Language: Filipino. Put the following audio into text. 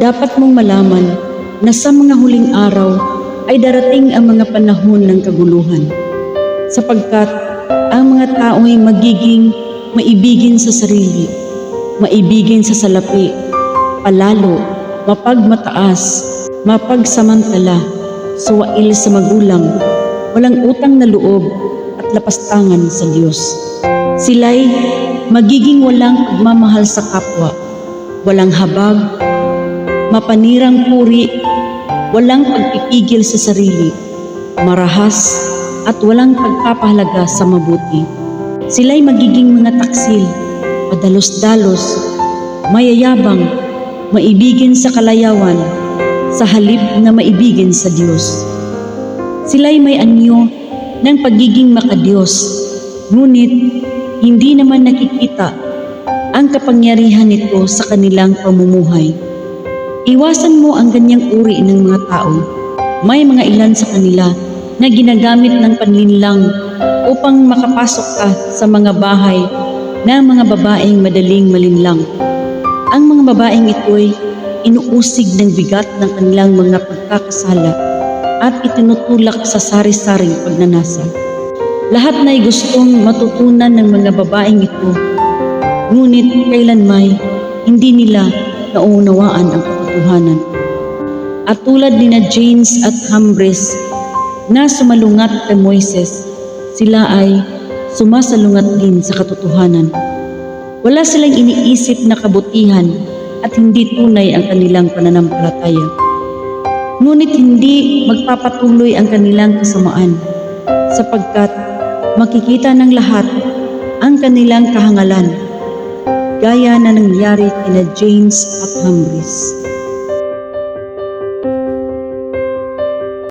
dapat mong malaman na sa mga huling araw ay darating ang mga panahon ng kaguluhan. Sapagkat ang mga tao ay magiging maibigin sa sarili, maibigin sa salapi, palalo, mapagmataas, mapagsamantala, suwail sa magulang, walang utang na loob at lapastangan sa Diyos. Sila'y magiging walang pagmamahal sa kapwa, walang habag, mapanirang puri, walang pagpipigil sa sarili, marahas, at walang pagpapahalaga sa mabuti. Sila'y magiging mga taksil, padalos-dalos, mayayabang, maibigin sa kalayawan, sa halip na maibigin sa Diyos. Sila'y may anyo ng pagiging makadiyos, ngunit hindi naman nakikita ang kapangyarihan nito sa kanilang pamumuhay. Iwasan mo ang ganyang uri ng mga tao. May mga ilan sa kanila na ginagamit ng panlinlang upang makapasok ka sa mga bahay ng mga babaeng madaling malinlang. Ang mga babaeng ito'y inuusig ng bigat ng kanilang mga pagkakasala at itinutulak sa sari-saring pagnanasa. Lahat na ay gustong matutunan ng mga babaeng ito, ngunit kailanmay hindi nila naunawaan ang katotohanan. At tulad ni na James at Hambres na sumalungat kay Moises, sila ay sumasalungat din sa katotohanan. Wala silang iniisip na kabutihan at hindi tunay ang kanilang pananampalataya. Ngunit hindi magpapatuloy ang kanilang kasamaan sapagkat makikita ng lahat ang kanilang kahangalan gaya na nangyari kina James at Hambres.